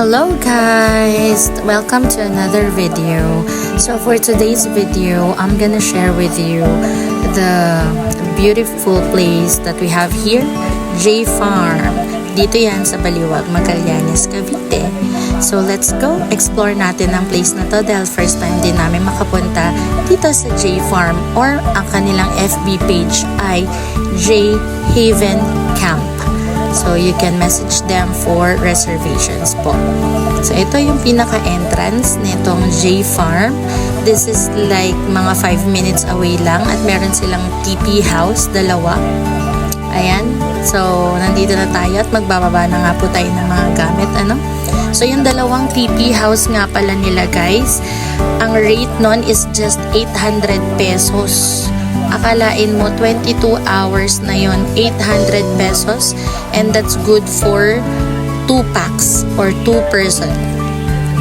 Hello guys! Welcome to another video. So for today's video, I'm gonna share with you the beautiful place that we have here, J Farm. Dito yan sa Baliwag, Magallanes, Cavite. So let's go explore natin ang place na to dahil first time din namin makapunta dito sa J Farm or ang kanilang FB page ay J Haven. So, you can message them for reservations po. So, ito yung pinaka-entrance nitong J Farm. This is like mga 5 minutes away lang at meron silang TP house, dalawa. Ayan. So, nandito na tayo at magbababa na nga po tayo ng mga gamit. Ano? So, yung dalawang TP house nga pala nila guys, ang rate nun is just 800 pesos akalain mo 22 hours na yon 800 pesos and that's good for 2 packs or 2 person.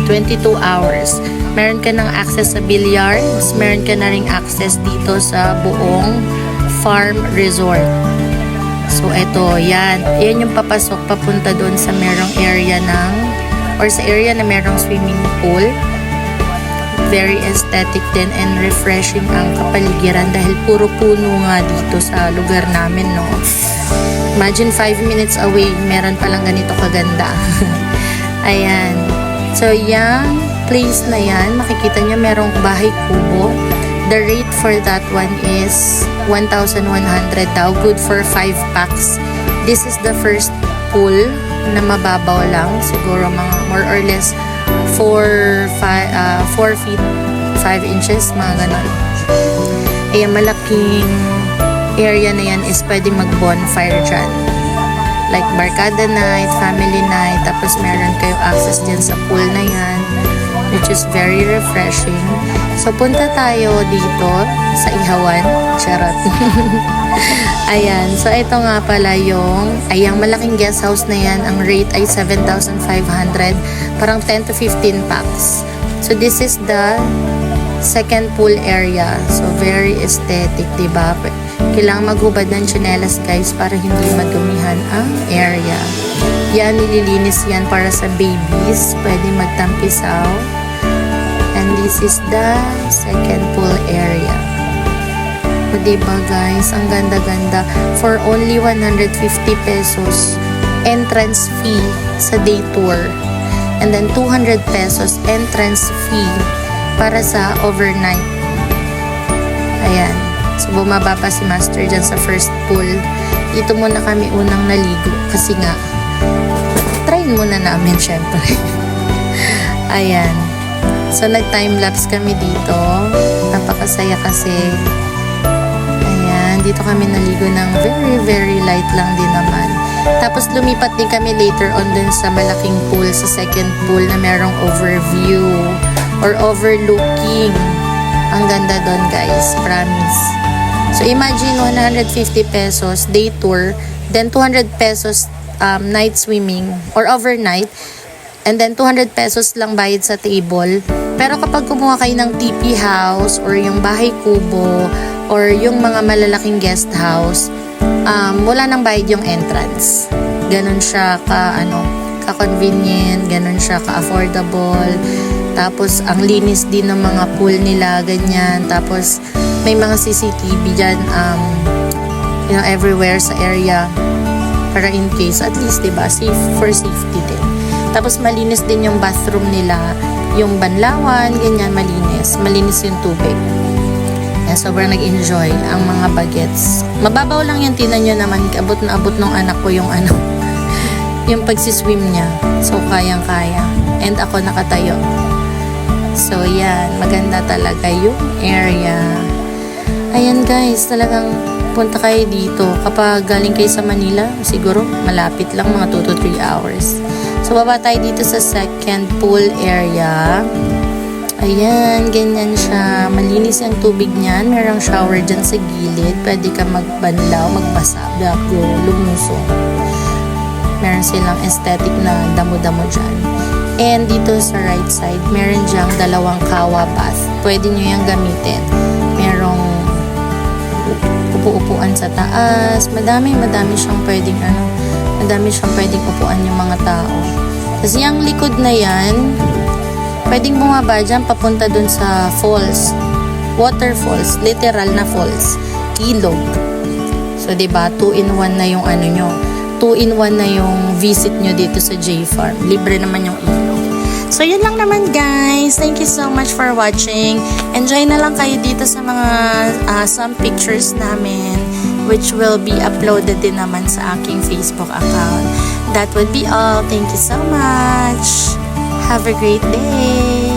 22 hours. Meron ka ng access sa billiards meron ka na ring access dito sa buong farm resort. So eto yan. Yan yung papasok papunta doon sa merong area ng or sa area na merong swimming pool very aesthetic din and refreshing ang kapaligiran dahil puro puno nga dito sa lugar namin, no? Imagine 5 minutes away, meron palang ganito kaganda. Ayan. So, yung place na yan, makikita nyo merong bahay kubo. The rate for that one is 1,100 daw. Good for 5 packs. This is the first pool na mababaw lang. Siguro mga more or less 4, 5, uh, 4 feet 5 inches, mga ganon. Ayan, malaking area na yan is pwede mag-bonfire dyan. Like barkada night, family night, tapos meron kayo access dyan sa pool na yan, which is very refreshing. So, punta tayo dito sa Ihawan. Charot. Ayan. So, ito nga pala yung, ay, ang malaking guest house na yan, ang rate ay 7,500. Parang 10 to 15 packs. So, this is the second pool area. So, very aesthetic, di ba? Kailangan maghubad ng tsinelas, guys, para hindi madumihan ang area. Yan, nililinis yan para sa babies. Pwede magtampisaw. This is the second pool area. O, diba guys? Ang ganda-ganda. For only 150 pesos entrance fee sa day tour. And then 200 pesos entrance fee para sa overnight. Ayan. So, bumaba pa si Master dyan sa first pool. Dito muna kami unang naligo kasi nga, try muna namin syempre. Ayan. So, nag-time-lapse kami dito. Napakasaya kasi. Ayan. Dito kami naligo ng very, very light lang din naman. Tapos, lumipat din kami later on dun sa malaking pool, sa second pool na merong overview or overlooking. Ang ganda doon, guys. Promise. So, imagine 150 pesos day tour, then 200 pesos um, night swimming or overnight, and then 200 pesos lang bayad sa table. Pero kapag kumuha kayo ng TP house or yung bahay kubo or yung mga malalaking guest house, um, wala nang bayad yung entrance. Ganon siya ka, ano, ka-convenient, ganon siya ka-affordable. Tapos, ang linis din ng mga pool nila, ganyan. Tapos, may mga CCTV dyan, um, you know, everywhere sa area. Para in case, at least, diba, safe for safety din. Tapos, malinis din yung bathroom nila. Yung banlawan, ganyan, malinis. Malinis yung tubig. Kaya sobrang nag-enjoy ang mga bagets. Mababaw lang yung tinan nyo naman. Abot na abot ng anak ko yung ano, yung pagsiswim niya. So, kayang-kaya. And ako nakatayo. So, yan. Maganda talaga yung area. Ayan guys, talagang punta kayo dito. Kapag galing kayo sa Manila, siguro malapit lang mga 2 to 3 hours. So, baba tayo dito sa second pool area. Ayan, ganyan siya. Malinis ang tubig niyan. Merong shower dyan sa gilid. Pwede ka magbanlaw, magbasa, bago lumusong. Meron silang aesthetic na damo-damo dyan. And dito sa right side, meron dyang dalawang kawa bath. Pwede nyo yung gamitin. Upo-upuan sa taas. Madami, madami siyang pwedeng ano, madami siyang pwedeng upuan yung mga tao. Tapos yung likod na yan, pwedeng bumaba dyan papunta dun sa falls. Waterfalls, literal na falls. Ilog. So, di ba 2 in 1 na yung ano nyo. 2 in 1 na yung visit nyo dito sa J Farm. Libre naman yung ilog. So, yun lang naman guys. Thank you so much for watching. Enjoy na lang kayo dito sa mga ah, some pictures namin which will be uploaded din naman sa aking Facebook account. That would be all. Thank you so much. Have a great day.